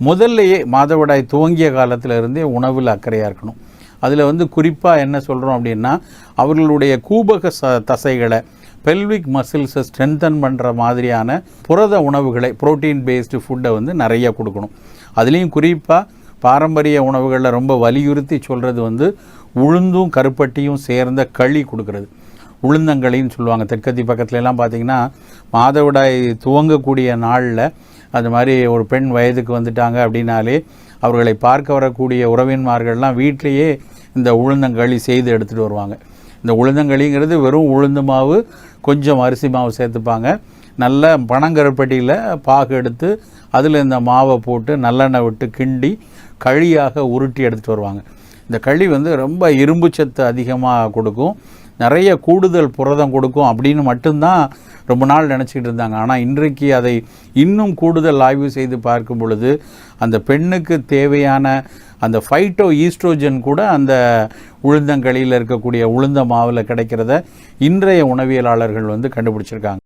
முதல்லையே மாதவிடாய் துவங்கிய காலத்தில் இருந்தே உணவில் அக்கறையாக இருக்கணும். அதில் வந்து குறிப்பாக என்ன சொல்கிறோம் அப்படின்னா அவர்களுடைய கூபக ச தசைகளை பெல்விக் மசில்ஸை ஸ்ட்ரென்தன் பண்ணுற மாதிரியான புரத உணவுகளை ப்ரோட்டீன் பேஸ்டு ஃபுட்டை வந்து நிறைய கொடுக்கணும். அதுலேயும் குறிப்பாக பாரம்பரிய உணவுகளில் ரொம்ப வலியுறுத்தி சொல்கிறது வந்து உளுந்தும் கருப்பட்டியும் சேர்ந்த களி கொடுக்கறது. உளுந்தங்களின்னு சொல்லுவாங்க. தெற்கத்தி பக்கத்துலலாம் பார்த்திங்கன்னா மாதவிடாய் துவங்கக்கூடிய நாளில் அது மாதிரி ஒரு பெண் வயதுக்கு வந்துட்டாங்க அப்படின்னாலே அவர்களை பார்க்க வரக்கூடிய உறவின்மார்கள்லாம் வீட்டிலேயே இந்த உளுந்தங்களி செய்து எடுத்துகிட்டு வருவாங்க. இந்த உளுந்தங்களிங்கிறது வெறும் உளுந்து மாவு கொஞ்சம் அரிசி மாவு சேர்த்துப்பாங்க. நல்ல பனங்கருப்பட்டியில் பாகு எடுத்து அதில் இந்த மாவை போட்டு நல்லெண்ணெய் விட்டு கிண்டி களியாக உருட்டி எடுத்துகிட்டு வருவாங்க. இந்த களி வந்து ரொம்ப இரும்பு சத்து அதிகமாக கொடுக்கும். நிறைய கூடுதல் புரதம் கொடுக்கும். அப்படின்னு மட்டும்தான் ரொம்ப நாள் நினச்சிக்கிட்டு இருந்தாங்க. ஆனால் இன்றைக்கு அதை இன்னும் கூடுதல் ஆய்வு செய்து பார்க்கும் பொழுது அந்த பெண்ணுக்கு தேவையான அந்த ஃபைட்டோ ஈஸ்ட்ரோஜன் கூட அந்த உளுந்தங்களியில் இருக்கக்கூடிய உளுந்த மாவில் கிடைக்கிறத இன்றைய உணவியலாளர்கள் வந்து கண்டுபிடிச்சிருக்காங்க.